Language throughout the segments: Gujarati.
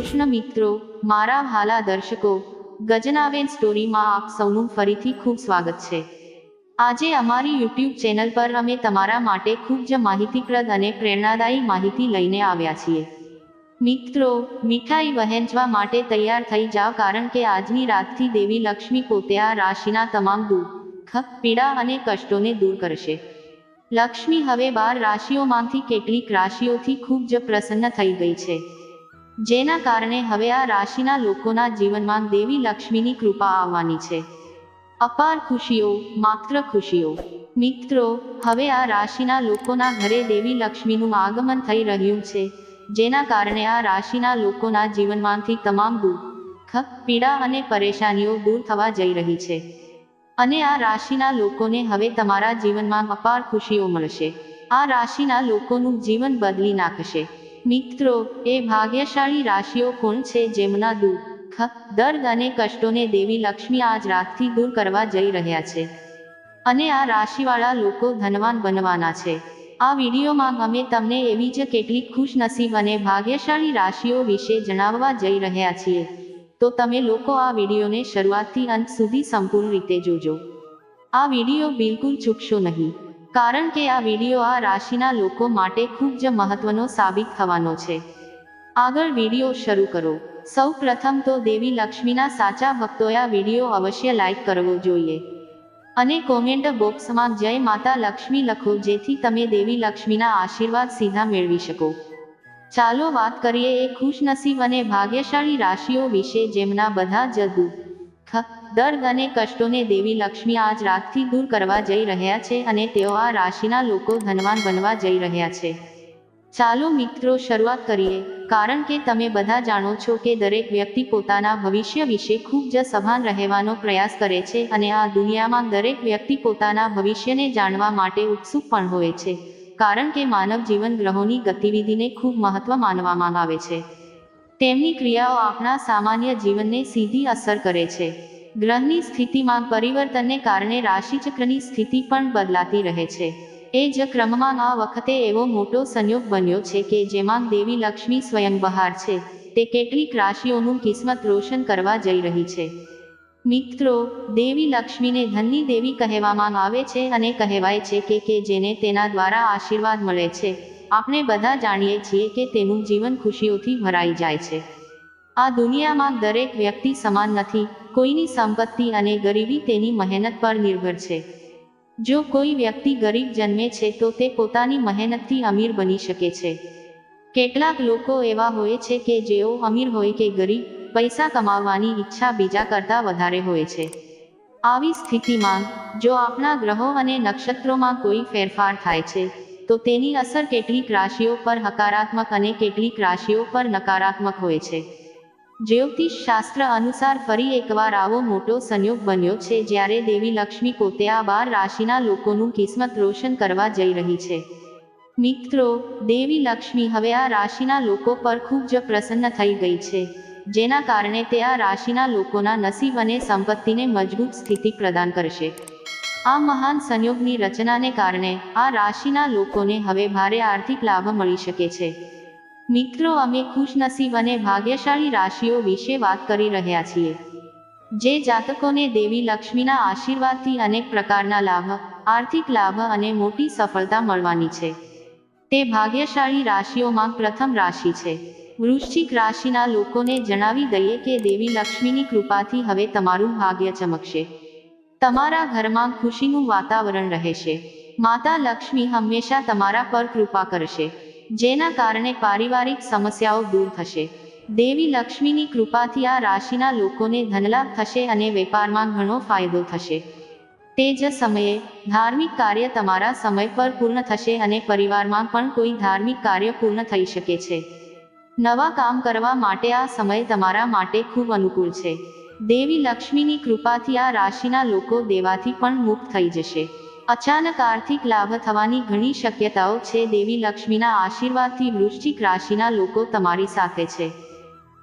કૃષ્ણ મિત્રો, મારા હાલા દર્શકો ગજનાબેન સ્ટોરીમાં આપ સૌનું ફરીથી ખૂબ સ્વાગત છે. આજે અમારી યુટ્યુબ ચેનલ પર અમે તમારા માટે ખૂબ જ માહિતીપ્રદ અને પ્રેરણાદાયી માહિતી લઈને આવ્યા છીએ. મિત્રો, મીઠાઈ વહેંચવા માટે તૈયાર થઈ જાઓ કારણ કે આજની રાતથી દેવી લક્ષ્મી પોતે આ રાશિના તમામ દુઃખ, પીડા અને કષ્ટોને દૂર કરશે. લક્ષ્મી હવે બાર રાશિઓમાંથી કેટલીક રાશિઓથી ખૂબ જ પ્રસન્ન થઈ ગઈ છે. જેના કારણે હવે આ રાશિના લોકોના જીવનમાં દેવી લક્ષ્મીની કૃપા આવવાની છે. અપાર ખુશીઓ, માત્ર ખુશીઓ. મિત્રો, હવે આ રાશિના લોકોના ઘરે દેવી લક્ષ્મીનું આગમન થઈ રહ્યું છે, જેના કારણે આ રાશિના લોકોના જીવનમાંથી તમામ દુઃખ પીડા અને પરેશાનીઓ દૂર થવા જઈ રહી છે. અને આ રાશિના લોકોને હવે તમારા જીવનમાં અપાર ખુશીઓ મળશે. આ રાશિના લોકોનું જીવન બદલી નાખશે. મિત્રો, એ ભાગ્યશાળી રાશિઓ કોણ છે જેમના દુઃખ, દર્દ અને કષ્ટોને દેવી લક્ષ્મી આજ રાતથી દૂર કરવા જઈ રહ્યા છે? અને આ રાશિવાળા લોકો ધનવાન બનવાના છે. આ વિડીયોમાં અમે તમને એવી જ કેટલીક ખુશનસીબ અને ભાગ્યશાળી રાશિઓ વિશે જણાવવા જઈ રહ્યા છીએ. તો તમે લોકો આ વિડીયોને શરૂઆતથી અંત સુધી સંપૂર્ણ રીતે જોજો. આ વીડિયો બિલકુલ ચૂકશો નહીં. કારણ કે આ વીડિયો આ રાશિના લોકો માટે ખૂબ જ મહત્વનો સાબિત થવાનો છે. આગળ વીડિયો શરૂ કરો. સૌ પ્રથમ તો દેવી લક્ષ્મીના સાચા ભક્તોએ આ વીડિયો અવશ્ય લાઈક કરવો જોઈએ. અને કોમેન્ટ બોક્સમાં જય માતા લક્ષ્મી લખો જેથી તમે દેવી લક્ષ્મીના આશીર્વાદ સીધા મેળવી શકો. ચાલો વાત કરીએ એ ખુશનસીબ અને ભાગ્યશાળી રાશિઓ વિશે જેમના બધા જ દુઃખ દર્દ અને કષ્ટોને દેવી લક્ષ્મી આજ રાતથી દૂર કરવા જઈ રહ્યા છે અને તેઓ આ રાશિના લોકો ધનવાન બનવા જઈ રહ્યા છે. ચાલો મિત્રો, શરૂઆત કરીએ. કારણ કે તમે બધા જાણો છો કે દરેક વ્યક્તિ પોતાના ભવિષ્ય વિશે ખૂબ જ સભાન રહેવાનો પ્રયાસ કરે છે અને આ દુનિયામાં દરેક વ્યક્તિ પોતાના ભવિષ્યને જાણવા માટે ઉત્સુક પણ હોય છે. કારણ કે માનવ જીવન ગ્રહોની ગતિવિધિને ખૂબ મહત્વ માનવામાં આવે છે. તેમની ક્રિયાઓ આપણા સામાન્ય જીવનને સીધી અસર કરે છે. ગ્રહની સ્થિતિમાં પરિવર્તનને કારણે રાશિચક્રની સ્થિતિ પણ બદલાતી રહે છે. એ જ ક્રમમાં આ વખતે એવો મોટો સંયોગ બન્યો છે કે જેમાં દેવી લક્ષ્મી સ્વયં બહાર છે. તે કેટલીક રાશિઓનું કિસ્મત રોશન કરવા જઈ રહી છે. મિત્રો, દેવી લક્ષ્મીને ધનની દેવી કહેવામાં આવે છે અને કહેવાય છે કે કે જેને તેના દ્વારા આશીર્વાદ મળે છે. આપણે બધા જાણીએ છીએ કે તેનું જીવન ખુશીઓથી ભરાઈ જાય છે. આ દુનિયામાં દરેક વ્યક્તિ સમાન નથી, કોઈની સંપત્તિ અને ગરીબી તેની મહેનત પર નિર્ભર છે. જો કોઈ વ્યક્તિ ગરીબ જન્મે છે તો તે પોતાની મહેનતથી અમીર બની શકે છે. કેટલાક લોકો એવા હોય છે કે જેઓ અમીર હોય કે ગરીબ, પૈસા કમાવવાની ઈચ્છા બીજા કરતાં વધારે હોય છે. આવી સ્થિતિમાં, જો આપણા ગ્રહો અને નક્ષત્રોમાં કોઈ ફેરફાર થાય છે, તો તેની અસર કેટલીક રાશિઓ પર હકારાત્મક અને કેટલીક રાશિઓ પર નકારાત્મક હોય છે. જ્યોતિષ શાસ્ત્ર અનુસાર ફરી એકવાર આવો મોટો સંયોગ બન્યો છે, જ્યારે દેવી લક્ષ્મી પોતે આ બાર રાશિના લોકોનું કિસ્મત રોશન કરવા જઈ રહી છે. મિત્રો, દેવી લક્ષ્મી હવે આ રાશિના લોકો પર ખૂબ જ પ્રસન્ન થઈ ગઈ છે, જેના કારણે તે આ રાશિના લોકોના નસીબ અને સંપત્તિને મજબૂત સ્થિતિ પ્રદાન કરશે. આ મહાન સંયોગની રચનાને કારણે આ રાશિના લોકોને હવે ભારે આર્થિક લાભ મળી શકે છે. મિત્રો, અમે ખુશનસીબ અને ભાગ્યશાળી રાશિઓ વિશે વાત કરી રહ્યા છીએ. જે જાતકોને દેવી લક્ષ્મીના આશીર્વાદથી અનેક પ્રકારના લાભ, આર્થિક લાભ અને મોટી સફળતા મળવાની છે. તે ભાગ્યશાળી રાશિઓમાં પ્રથમ રાશિ છે. વૃશ્ચિક રાશિના લોકોને જણાવી દઈએ કે દેવી લક્ષ્મીની કૃપાથી હવે તમારું ભાગ્ય ચમકશે. તમારા ઘરમાં ખુશીનું વાતાવરણ રહેશે. માતા લક્ષ્મી હંમેશા તમારા પર કૃપા કરશે. જેના કારણે પારિવારિક સમસ્યાઓ દૂર થશે. દેવી લક્ષ્મીની કૃપાથી આ રાશિના લોકોને ધનલાભ થશે અને વેપારમાં ઘણો ફાયદો થશે. તે જ સમયે ધાર્મિક કાર્ય તમારા સમય પર પૂર્ણ થશે અને પરિવારમાં પણ કોઈ ધાર્મિક કાર્ય પૂર્ણ થઈ શકે છે. નવા કામ કરવા માટે આ સમય તમારા માટે ખૂબ અનુકૂળ છે. દેવી લક્ષ્મીની કૃપાથી આ રાશિના લોકો દેવાથી પણ મુક્ત થઈ જશે. અચાનક આર્થિક લાભ થવાની ઘણી શક્યતાઓ છે. દેવી લક્ષ્મીના આશીર્વાદથી વૃશ્ચિક રાશિના લોકો તમારી સાથે છે.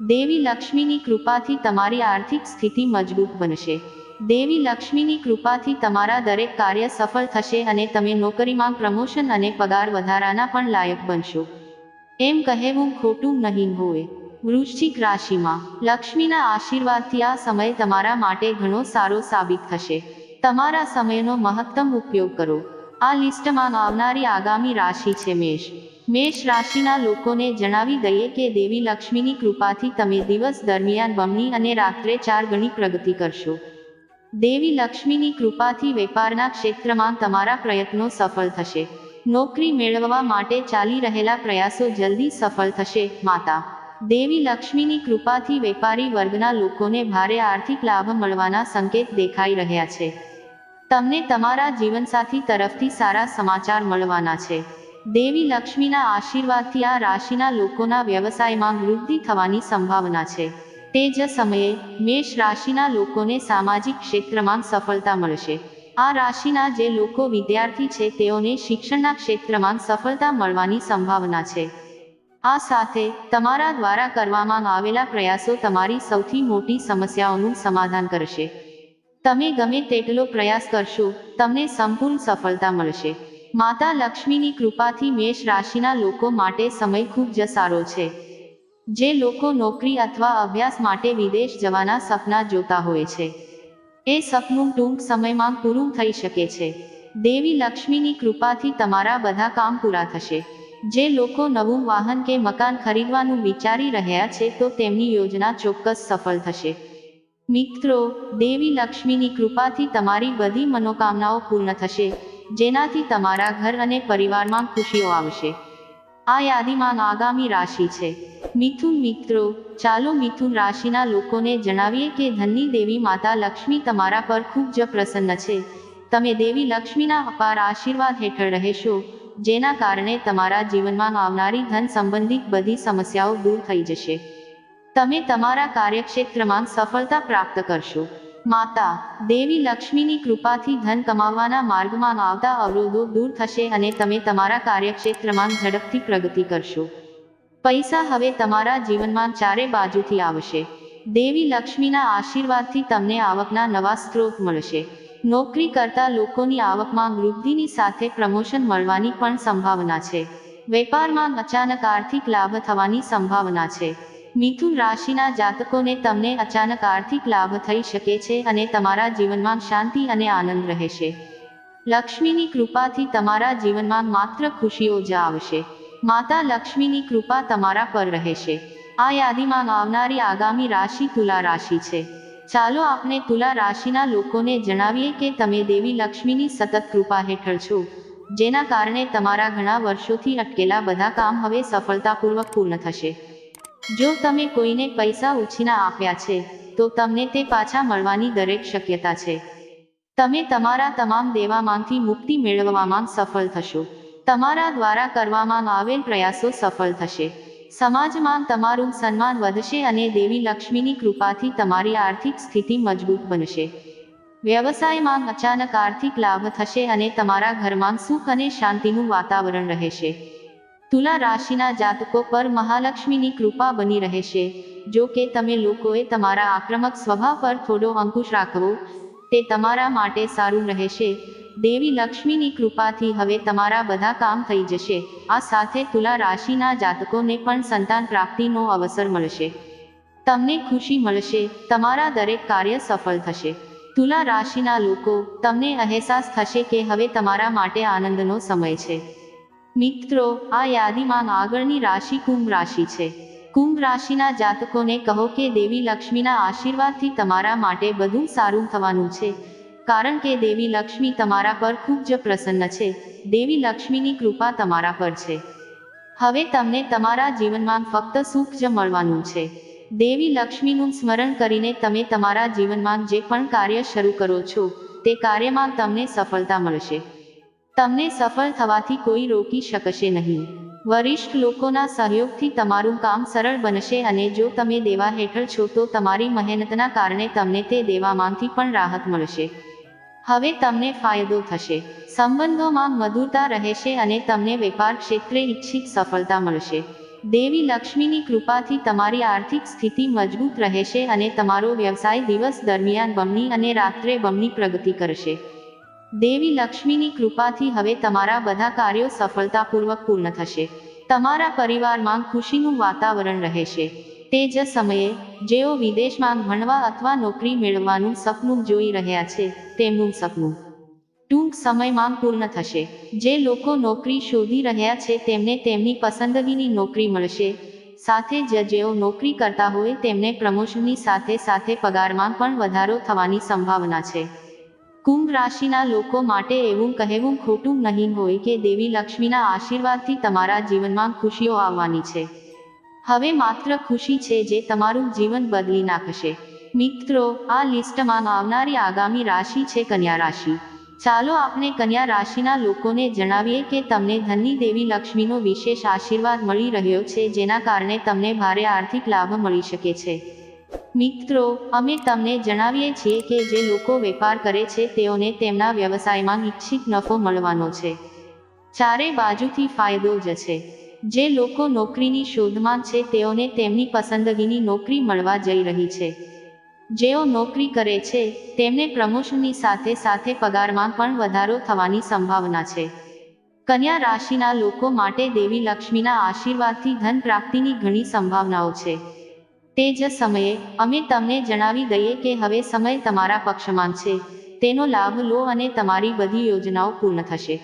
દેવી લક્ષ્મીની કૃપાથી તમારી આર્થિક સ્થિતિ મજબૂત બનશે. દેવી લક્ષ્મીની કૃપાથી તમારા દરેક કાર્ય સફળ થશે અને તમે નોકરીમાં પ્રમોશન અને પગાર વધારાના પણ લાયક બનશો. એમ કહેવું ખોટું નહીં હોય. વૃશ્ચિક રાશિમાં લક્ષ્મીના આશીર્વાદથી આ સમય તમારા માટે ઘણો સારો સાબિત થશે. તમારા સમયનો મહત્તમ ઉપયોગ કરો. આ લિસ્ટમાં આવનારી આગામી રાશિ છે મેષ. મેષ રાશિના લોકોને જણાવી દઈએ કે દેવી લક્ષ્મીની કૃપાથી તમે દિવસ દરમિયાન બમણી અને રાત્રે ચાર ગણી પ્રગતિ કરશો. દેવી લક્ષ્મીની કૃપાથી વેપારના ક્ષેત્રમાં તમારા પ્રયત્નો સફળ થશે. નોકરી મેળવવા માટે ચાલી રહેલા પ્રયાસો જલ્દી સફળ થશે, માતા. દેવી લક્ષ્મીની કૃપાથી વેપારી વર્ગના લોકોને ભારે આર્થિક લાભ મળવાના સંકેત દેખાઈ રહ્યા છે. તમને તમારા જીવનસાથી તરફથી સારા સમાચાર મળવાના છે. દેવી લક્ષ્મીના આશીર્વાદથી આ રાશિના લોકોના વ્યવસાયમાં વૃદ્ધિ થવાની સંભાવના છે. તે જ સમયે, મેષ રાશિના લોકોને સામાજિક ક્ષેત્રમાં સફળતા મળશે. આ રાશિના જે લોકો વિદ્યાર્થી છે, તેઓને શિક્ષણના ક્ષેત્રમાં સફળતા મળવાની સંભાવના છે. આ સાથે, તમારા દ્વારા કરવામાં આવેલા પ્રયાસો તમારી સૌથી મોટી સમસ્યાઓનું સમાધાન કરશે. તમે ગમે તેટલો પ્રયાસ કરશો, તમને સંપૂર્ણ સફળતા મળશે. માતા લક્ષ્મીની કૃપાથી મેષ રાશિના લોકો માટે સમય ખૂબ જ સારો છે. જે લોકો નોકરી અથવા અભ્યાસ માટે વિદેશ જવાના સપના જોતા હોય છે. એ સપનું ટૂંક સમયમાં પૂરું થઈ શકે છે. દેવી લક્ષ્મીની કૃપાથી તમારા બધા કામ પૂરા થશે. જે લોકો નવું વાહન કે મકાન ખરીદવાનું વિચારી રહ્યા છે તો તેમની યોજના ચોક્કસ સફળ થશે. મિત્રો, દેવી લક્ષ્મીની કૃપાથી તમારી બધી મનોકામનાઓ પૂર્ણ થશે, જેનાથી તમારા ઘર અને પરિવારમાં ખુશીઓ આવશે. આ યાદીમાં આગામી રાશિ છે. મિથુન મિત્રો, ચાલો મિથુન રાશિના લોકોને જણાવીએ કે ધનની દેવી માતા લક્ષ્મી તમારા પર ખૂબ જ પ્રસન્ન છે. તમે દેવી લક્ષ્મીના અપાર આશીર્વાદ હેઠળ રહેશો, જેના કારણે તમારા જીવનમાં આવનારી ધન સંબંધિત બધી સમસ્યાઓ દૂર થઈ જશે. તમે તમારા કાર્યક્ષેત્રમાં સફળતા પ્રાપ્ત કરશો. માતા, દેવી લક્ષ્મીની કૃપાથી ધન કમાવવાના માર્ગમાં આવતા અવરોધો દૂર થશે અને તમે તમારા કાર્યક્ષેત્રમાં ઝડપથી પ્રગતિ કરશો. પૈસા હવે તમારા જીવનમાં ચારે બાજુથી આવશે. દેવી લક્ષ્મીના આશીર્વાદથી તમને આવકના નવા સ્ત્રોત મળશે. નોકરી કરતા લોકોની આવકમાં વૃદ્ધિની સાથે પ્રમોશન મળવાની પણ સંભાવના છે. વેપારમાં અચાનક આર્થિક લાભ થવાની સંભાવના છે. મિથુન રાશિના જાતકોને તમને અચાનક આર્થિક લાભ થઈ શકે છે અને તમારા જીવનમાં શાંતિ અને આનંદ રહેશે. લક્ષ્મીની કૃપાથી તમારા જીવનમાં માત્ર ખુશીઓ જ આવશે. માતા લક્ષ્મીની કૃપા તમારા પર રહેશે. આ યાદીમાં આવનારી આગામી રાશિ તુલા રાશિ છે. ચાલો આપણે તુલા રાશિના લોકોને જણાવીએ કે તમે દેવી લક્ષ્મીની સતત કૃપા હેઠળ છો, જેના કારણે તમારા ઘણા વર્ષોથી અટકેલા બધા કામ હવે સફળતાપૂર્વક પૂર્ણ થશે. જો તમે કોઈને પૈસા ઉછીના આપ્યા છે, તો તમને તે પાછા મળવાની દરેક શક્યતા છે. તમે તમારા તમામ દેવામાંથી મુક્તિ મેળવવામાં સફળ થશો. તમારા દ્વારા કરવામાં આવેલ પ્રયાસો સફળ થશે. સમાજમાં તમારું સન્માન વધશે અને દેવી લક્ષ્મીની કૃપાથી તમારી આર્થિક સ્થિતિ મજબૂત બનશે. વ્યવસાયમાં અચાનક આર્થિક લાભ થશે અને તમારા ઘરમાં સુખ અને શાંતિનું વાતાવરણ રહેશે. તુલા રાશિના જાતકો પર મહાલક્ષ્મીની કૃપા બની રહેશે. જો કે તમે લોકોએ તમારા આક્રમક સ્વભાવ પર થોડો અંકુશ રાખવો, તે તમારા માટે સારું રહેશે. દેવી લક્ષ્મીની કૃપાથી હવે તમારા બધા કામ થઈ જશે. આ સાથે તુલા રાશિના જાતકોને પણ સંતાન પ્રાપ્તિનો અવસર મળશે. તમને ખુશી મળશે, તમારા દરેક કાર્ય સફળ થશે. તુલા રાશિના લોકો, તમને અહેસાસ થશે કે હવે તમારા માટે આનંદનો સમય છે. મિત્રો, આ યાદીમાં આગળની રાશિ કુંભ રાશિ છે. કુંભ રાશિના જાતકોને કહો કે દેવી લક્ષ્મીના આશીર્વાદથી તમારા માટે બધું સારું થવાનું છે. કારણ કે દેવી લક્ષ્મી તમારા પર ખૂબ જ પ્રસન્ન છે. દેવી લક્ષ્મીની કૃપા તમારા પર છે. હવે તમને તમારા જીવનમાં ફક્ત સુખ જ મળવાનું છે. દેવી લક્ષ્મીનું સ્મરણ કરીને તમે તમારા જીવનમાં જે પણ કાર્ય શરૂ કરો છો, તે કાર્યમાં તમને સફળતા મળશે. તમને સફળ થવાથી કોઈ રોકી શકશે નહીં. વરિષ્ઠ લોકોના સહયોગથી તમારું કામ સરળ બનશે અને જો તમે દેવા હેઠળ છો તો તમારી મહેનતના કારણે તમને તે દેવામાંથી પણ રાહત મળશે. હવે તમને ફાયદો થશે. સંબંધોમાં મધુરતા રહેશે અને તમને વેપાર ક્ષેત્રે ઈચ્છિત સફળતા મળશે. દેવી લક્ષ્મીની કૃપાથી તમારી આર્થિક સ્થિતિ મજબૂત રહેશે અને તમારો વ્યવસાય દિવસ દરમિયાન બમણી અને રાત્રે બમણી પ્રગતિ કરશે. દેવી લક્ષ્મીની કૃપાથી હવે તમારા બધા કાર્યો સફળતાપૂર્વક પૂર્ણ થશે. તમારા પરિવારમાં ખુશીનું વાતાવરણ રહેશે. તે જ સમયે, જેઓ વિદેશમાં ભણવા અથવા નોકરી મેળવવાનું સપનું જોઈ રહ્યા છે, તેમનું સપનું ટૂંક સમયમાં પૂર્ણ થશે. જે લોકો નોકરી શોધી રહ્યા છે, તેમને તેમની પસંદગીની નોકરી મળશે. સાથે જ જેઓ નોકરી કરતા હોય, તેમને પ્રમોશનની સાથે સાથે પગારમાં પણ વધારો થવાની સંભાવના છે. કુંભ રાશિના લોકો માટે એવું કહેવું ખોટું નહીં હોય કે દેવી લક્ષ્મીના આશીર્વાદથી તમારા જીવનમાં ખુશીઓ આવવાની છે. હવે માત્ર ખુશી છે જે તમારું જીવન બદલી નાખશે. મિત્રો, આ લિસ્ટમાં આવનારી આગામી રાશિ છે કન્યા રાશિ. ચાલો આપણે કન્યા રાશિના લોકોને જણાવીએ કે તમને ધનની દેવી લક્ષ્મીનો વિશેષ આશીર્વાદ મળી રહ્યો છે જેના કારણે તમને ભારે આર્થિક લાભ મળી શકે છે. મિત્રો, અમે તમને જણાવીએ છીએ કે જે લોકો વેપાર કરે છે, તેઓને તેમના વ્યવસાયમાં ઈચ્છિત નફો મળવાનો છે. ચારે બાજુથી ફાયદો જ છે. જે લોકો નોકરીની શોધમાં છે, તેઓને તેમની પસંદગીની નોકરી મળવા જઈ રહી છે. જેઓ નોકરી કરે છે, તેમને પ્રમોશનની સાથે સાથે પગારમાં પણ વધારો થવાની સંભાવના છે. કન્યા રાશિના લોકો માટે દેવી લક્ષ્મીના આશીર્વાદથી ધન પ્રાપ્તિની ઘણી સંભાવનાઓ છે. તે જ સમયે અમે તમને જણાવી દઈએ કે હવે સમય તમારા પક્ષમાં છે. તેનો લાભ લો અને તમારી બધી યોજનાઓ પૂર્ણ થશે.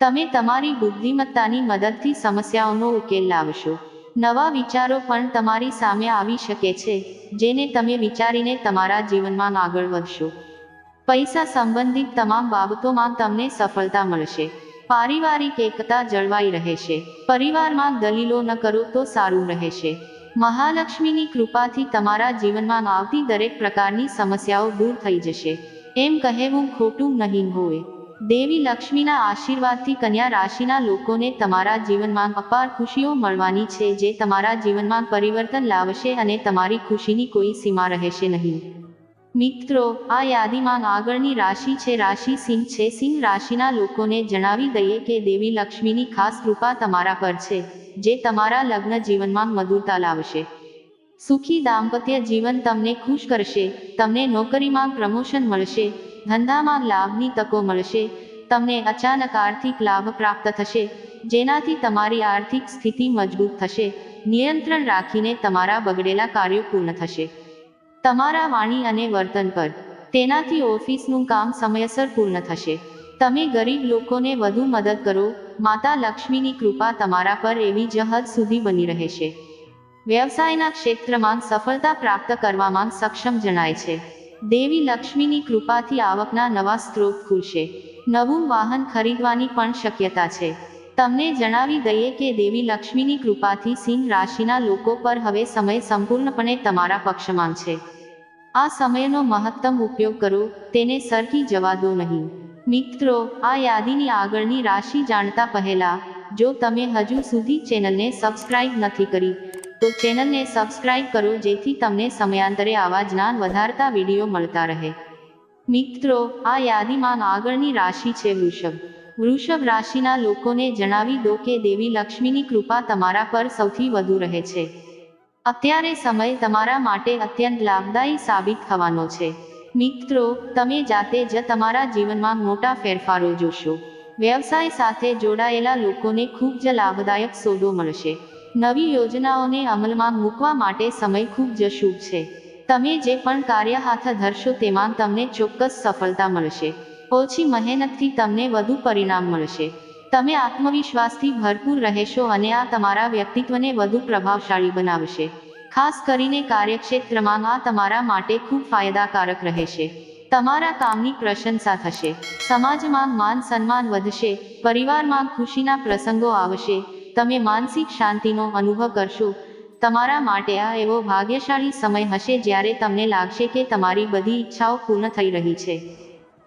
તમે તમારી બુદ્ધિમત્તાની મદદથી સમસ્યાઓનો ઉકેલ લાવશો. નવા વિચારો પણ તમારી સામે આવી શકે છે, જેને તમે વિચારીને તમારા જીવનમાં આગળ વધશો. પૈસા સંબંધિત તમામ બાબતોમાં તમને સફળતા મળશે. પારિવારિક એકતા જળવાઈ રહેશે. પરિવારમાં દલીલો ન કરો તો સારું રહેશે. મહાલક્ષ્મીની કૃપાથી તમારા જીવનમાં આવતી દરેક પ્રકારની સમસ્યાઓ દૂર થઈ જશે. એમ કહેવું ખોટું નહીં હોય. દેવી લક્ષ્મીના આશીર્વાદથી કન્યા રાશિના લોકોને તમારા જીવનમાં અપાર ખુશીઓ મળવાની છે જે તમારા જીવનમાં પરિવર્તન લાવશે અને તમારી ખુશીની કોઈ સીમા રહેશે નહીં. મિત્રો, આ યાદીમાં આગળની રાશિ છે, રાશિ સિંહ છે. સિંહ રાશિના લોકોને જણાવી દઈએ કે દેવી લક્ષ્મીની ખાસ કૃપા તમારા પર છે, જે તમારા લગ્ન જીવનમાં મધુરતા લાવશે. સુખી દાંપત્ય જીવન તમને ખુશ કરશે, તમને નોકરીમાં પ્રમોશન મળશે, ધંધામાં લાભની તકો મળશે, તમને અચાનક આર્થિક લાભ પ્રાપ્ત થશે, જેનાથી તમારી આર્થિક સ્થિતિ મજબૂત થશે, નિયંત્રણ રાખીને તમારા બગડેલા કાર્યો પૂર્ણ થશે. તમારા વાણી અને વર્તન પર. તેનાથી ઓફિસનું કામ સમયસર પૂર્ણ થશે. તમે ગરીબ લોકોને વધુ મદદ કરો. માતા લક્ષ્મીની કૃપા તમારા પર એવી જ હદ સુધી બની રહેશે. વ્યવસાયના ક્ષેત્રમાં સફળતા પ્રાપ્ત કરવામાં સક્ષમ જણાય છે. દેવી લક્ષ્મીની કૃપાથી આવકના નવા સ્ત્રોત ખુલશે. નવું વાહન ખરીદવાની પણ શક્યતા છે. તમને જણાવી દઈએ કે દેવી લક્ષ્મીની કૃપાથી સિંહ રાશિના લોકો પર હવે સમય સંપૂર્ણપણે તમારા પક્ષમાં છે. આ સમયનો મહત્તમ ઉપયોગ કરો, તેને સરકી જવા દો નહીં. મિત્રો, આ યાદીની આગળની રાશિ જાણતા પહેલા, જો તમે હજુ સુધી ચેનલને સબસ્ક્રાઇબ નથી કરી, તો ચેનલને સબસ્ક્રાઇબ કરો જેથી તમને સમયાંતરે આવા જ્ઞાન વધારતા વીડિયો મળતા રહે. મિત્રો, આ યાદીમાં આગળની રાશિ છે વૃષભ. વૃષભ રાશિના લોકોને જણાવી દો કે દેવી લક્ષ્મીની કૃપા તમારા પર સૌથી વધુ રહે છે. અત્યારે સમય તમારા માટે અત્યંત લાભદાયી સાબિત થવાનો છે. મિત્રો, તમે જાતે જ તમારા જીવનમાં મોટા ફેરફારો જોશો. વ્યવસાય સાથે જોડાયેલા લોકોને ખૂબ જ લાભદાયક સોદો મળશે. નવી યોજનાઓને અમલમાં મૂકવા માટે સમય ખૂબ જ શુભ છે. તમે જે પણ કાર્ય હાથ ધરશો તેમાં તમને ચોક્કસ સફળતા મળશે. ઓછી મહેનતથી તમને વધુ પરિણામ મળશે. તમે આત્મવિશ્વાસથી ભરપૂર રહેશો અને આ તમારા વ્યક્તિત્વને વધુ પ્રભાવશાળી બનાવશે. ખાસ કરીને કાર્યક્ષેત્રમાં આ તમારા માટે ખૂબ ફાયદાકારક રહેશે. તમારા કામની પ્રશંસા થશે. સમાજમાં માન સન્માન વધશે, પરિવારમાં ખુશીના પ્રસંગો આવશે, તમે માનસિક શાંતિનો અનુભવ કરશો. તમારા માટે આ એવો ભાગ્યશાળી સમય હશે જ્યારે તમને લાગશે કે તમારી બધી ઈચ્છાઓ પૂર્ણ થઈ રહી છે.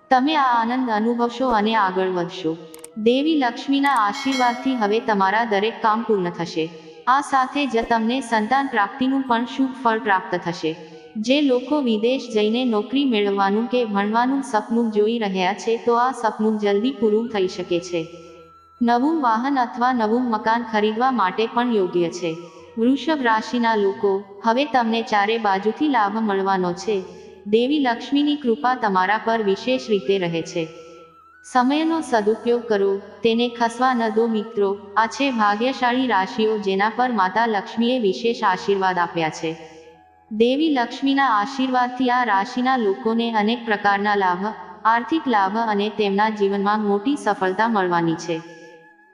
તમે આ આનંદ અનુભવશો અને આગળ વધશો. દેવી લક્ષ્મીના આશીર્વાદથી હવે તમારા દરેક કામ પૂર્ણ થશે. આ સાથે જ તમને સંતાન પ્રાપ્તિનું પણ શુભ ફળ પ્રાપ્ત થશે. જે લોકો વિદેશ જઈને નોકરી મેળવવાનું કે ભણવાનું સપનું જોઈ રહ્યા છે તો આ સપનું જલ્દી પૂરું થઈ શકે છે. નવું વાહન અથવા નવું મકાન ખરીદવા માટે પણ યોગ્ય છે. વૃષભ રાશિના લોકો, હવે તમને ચારે બાજુથી લાભ મળવાનો છે. દેવી લક્ષ્મીની કૃપા તમારા પર વિશેષ રીતે રહે છે. સમયનો સદુપયોગ કરો, તેને ખસવા ન દો મિત્રો. આ છે ભાગ્યશાળી રાશિઓ જેના પર માતા લક્ષ્મીએ વિશેષ આશીર્વાદ આપ્યા છે. દેવી લક્ષ્મીના આશીર્વાદથી આ રાશિના લોકોને અનેક પ્રકારના લાભ, આર્થિક લાભ અને તેમના જીવનમાં મોટી સફળતા મળવાની છે.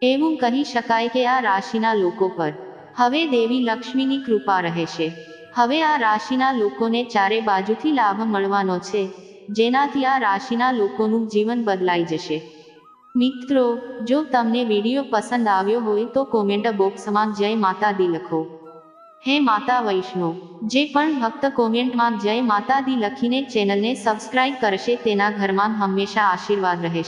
એવું કહી શકાય કે આ રાશિના લોકો પર. હવે દેવી લક્ષ્મીની કૃપા રહેશે. હવે આ રાશિના લોકોને ચારે બાજુથી લાભ મળવાનો છે. જેનાથી આ રાશિના લોકોનું જીવન બદલાઈ જશે. મિત્રો, જો તમને વીડિયો પસંદ આવ્યો હોય તો કોમેન્ટ બોક્સમાં જય માતા દી લખો. હે માતા વૈષ્ણો જે પણ ભક્ત કોમેન્ટમાં જય માતા દી લખીને ચેનલને સબસ્ક્રાઇબ કરશે તેના ઘરમાં હંમેશા આશીર્વાદ રહેશે.